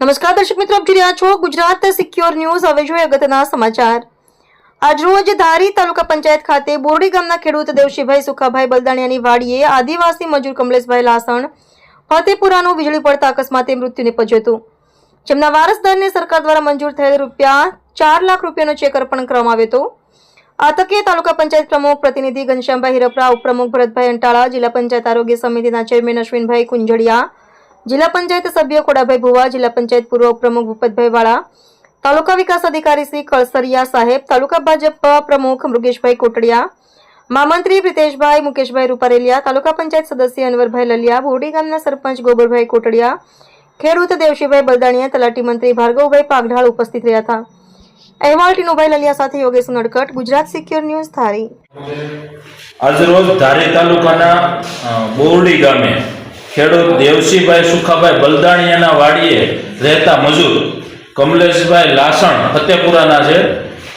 નમસ્કાર, દર્શક મિત્રો, આપ જોઈ રહ્યા છો ગુજરાત સિક્યોર ન્યૂઝ. હવે જોઈએ અગત્યના સમાચાર. આજરોજ ધારી તાલુકા પંચાયત ખાતે બોરડી ગામના ખેડૂત દેવશીભાઈ સુખાભાઈ બલદાણિયાની વાડીએ આદિવાસી મજૂર કમલેશભાઈ લાસણ ફતેપુરાનું વીજળી પડતા અકસ્માતે મૃત્યુ નિપજ્યું હતું. જેમના વારસદારને સરકાર દ્વારા મંજૂર થયેલ રૂપિયા ચાર લાખ રૂપિયાનો ચેક અર્પણ કરવામાં આવ્યો હતો. આ તકે તાલુકા પંચાયત પ્રમુખ પ્રતિનિધિ ઘનશ્યામભાઈ હિરપરા, ઉપપ્રમુખ ભરતભાઈ અંટાળા, જિલ્લા પંચાયત આરોગ્ય સમિતિના ચેરમેન અશ્વિનભાઈ કુંજડિયા જિલ્લા પંચાયત સભ્ય કોડાભાઈ ભુવા, જિલ્લા પંચાયત પૂર્વ ઉપપ્રમુખ ભૂપતભાઈ વાળા, તાલુકા વિકાસ અધિકારી શ્રી કળસરિયા સાહેબ, તાલુકા ભાજપ પ્રમુખ મૃગેશભાઈ કોટડિયા, મહામંત્રી પ્રિતેશભાઈ મુકેશભાઈ રૂપારેલિયા, તાલુકા પંચાયત સદસ્ય અનવરભાઈ લલિયા બોરડી ગામના સરપંચ ગોબરભાઈ કોટડિયા, ખેડૂત દેવશીભાઈ બલદાણિયા, તલાટી મંત્રી ભાર્ગવભાઈ પાગઢાળ ઉપસ્થિત રહ્યા હતા. અહેવાલ ટીનુભાઈ લલિયા સાથે યોગેશ નડકટ, ગુજરાત સિક્યોર ન્યૂઝ ધારી. આજરોજ ધારી તાલુકાના બોરડી ગામે ખેડૂત દેવસીભાઈ સુખાભાઈ બલદાણિયાના વાડીએ રહેતા મજૂર કમલેશભાઈ લાસણ ફતેપુરાના છે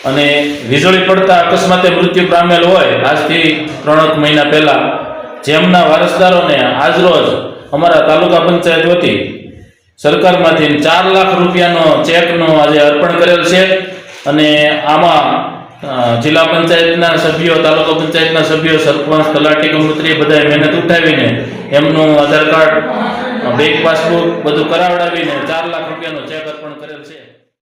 અને વીજળી પડતા અકસ્માતે મૃત્યુ પામેલ હોય આજથી ત્રણેક મહિના પહેલાં. જેમના વારસદારોને આજરોજ અમારા તાલુકા પંચાયત વતી સરકારમાંથી ચાર લાખ રૂપિયાનો ચેકનો આજે અર્પણ કરેલ છે અને આમાં જિલ્લા પંચાયતના સભ્યો, તાલુકા પંચાયતના સભ્યો, સરપંચ, તલાટી કમૃત્રી બધાએ મહેનત ઉઠાવીને એમનું આધાર કાર્ડ, બેંક પાસબુક બધું કરાવડાવીને ચાર લાખ રૂપિયાનો ચેક